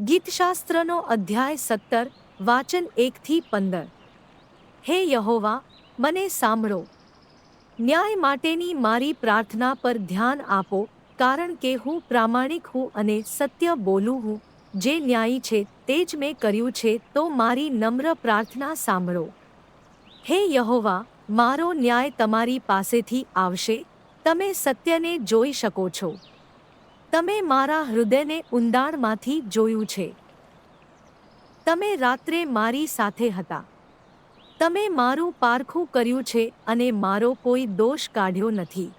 ગીતશાસ્ત્રનો અધ્યાય સત્તર, વાચન એકથી પંદર. હે યહોવા, મને સાંભળો. ન્યાય માટેની મારી પ્રાર્થના પર ધ્યાન આપો, કારણ કે હું પ્રામાણિક હું અને સત્ય બોલું હું. જે ન્યાયી છે, તે જ મેં કર્યું છે, તો મારી નમ્ર પ્રાર્થના સાંભળો. હે યહોવા, મારો ન્યાય તમારી પાસેથી આવશે. તમે સત્યને જોઈ શકો છો. તમે મારા હૃદયને ઊંડાણમાંથી જોયું છે. તમે રાત્રે મારી સાથે હતા. તમે મારું પારખું કર્યું છે અને મારો કોઈ દોષ કાઢ્યો નથી.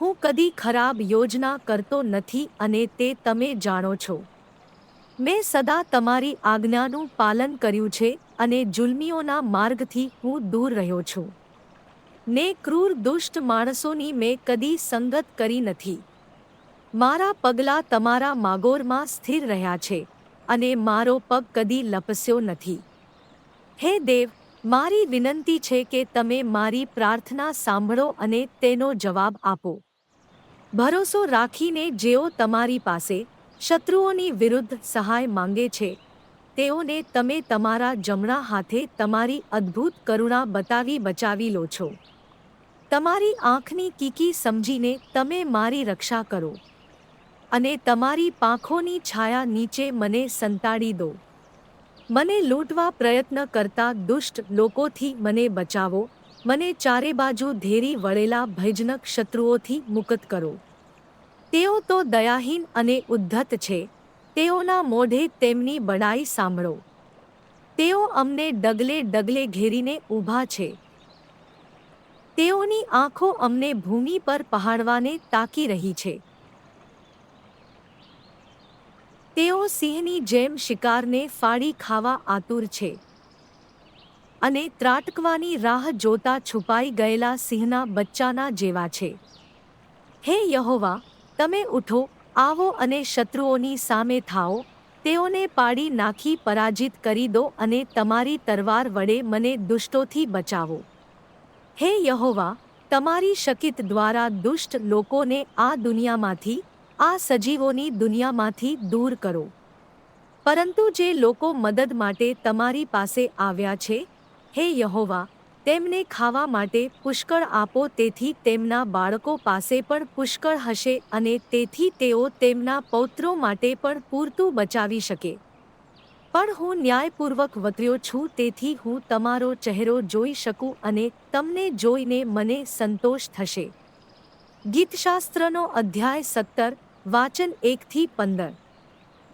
હું કદી ખરાબ યોજના કરતો નથી અને તે તમે જાણો છો. મેં સદા તમારી આજ્ઞાનું પાલન કર્યું છે અને જુલ્મીઓના માર્ગથી હું દૂર રહ્યો છું. ને ક્રૂર દુષ્ટ માણસોની મેં કદી સંગત કરી નથી. મારા પગલાં તમારા માગોરમાં સ્થિર રહ્યા છે અને મારો પગ કદી લપસ્યો નથી. હે દેવ, મારી વિનંતી છે કે તમે મારી પ્રાર્થના સાંભળો અને તેનો જવાબ આપો. ભરોસો રાખીને જેઓ તમારી પાસે શત્રુઓની વિરુદ્ધ સહાય માંગે છે, તેઓને તમે તમારા જમણા હાથે તમારી અદ્ભુત કરુણા બતાવી બચાવી લો છો. તમારી આંખની કીકી સમજીને તમે મારી રક્ષા કરો. અને તમારી પાંખોની છાયા નીચે મને સંતાડી દો. મને લૂંટવા પ્રયત્ન કરતા દુષ્ટ લોકોથી મને બચાવો. મને ચારે બાજુ ધેરી વળેલા ભયજનક શત્રુઓથી મુક્ત કરો. તેઓ તો દયાહીન અને ઉદ્ધત છે. તેઓના મોઢે તેમની બડાઈ સાંભળો. તેઓ અમને ડગલે ડગલે ઘેરીને ઊભા છે. તેઓની આંખો અમને ભૂમિ પર પહાડવાને તાકી રહી છે. તેઓ સિંહની જેમ શિકારને ફાડી ખાવા આતુર છે અને ત્રાટકવાની રાહ જોતા છુપાઈ ગયેલા સિંહના બચ્ચાના જેવા છે. હે યહોવા, તમે ઉઠો, આવો અને શત્રુઓની સામે થાઓ, તેઓને પાડી નાખી પરાજિત કરી દો અને તમારી તરવાર વડે મને દુષ્ટોથી બચાવો. હે યહોવા, તમારી શકિત દ્વારા દુષ્ટ લોકોને આ દુનિયામાંથી આ સજીવોની દુનિયામાંથી દૂર કરો. પરંતુ જે લોકો મદદ માટે તમારી પાસે આવ્યા છે, હે યહોવા, તેમને ખાવા માટે પુષ્કળ આપો તેથી તેમના બાળકો પાસે પણ પુષ્કળ હશે અને તેથી તેઓ તેમના પૌત્રો માટે પણ પૂરતું બચાવી શકે. પણ હું ન્યાયપૂર્વક વતર્યો છું તેથી હું તમારો ચહેરો જોઈ શકું અને તમને જોઈને મને સંતોષ થશે. ગીતશાસ્ત્રનો અધ્યાય સત્તર વાચન એકથી પંદર.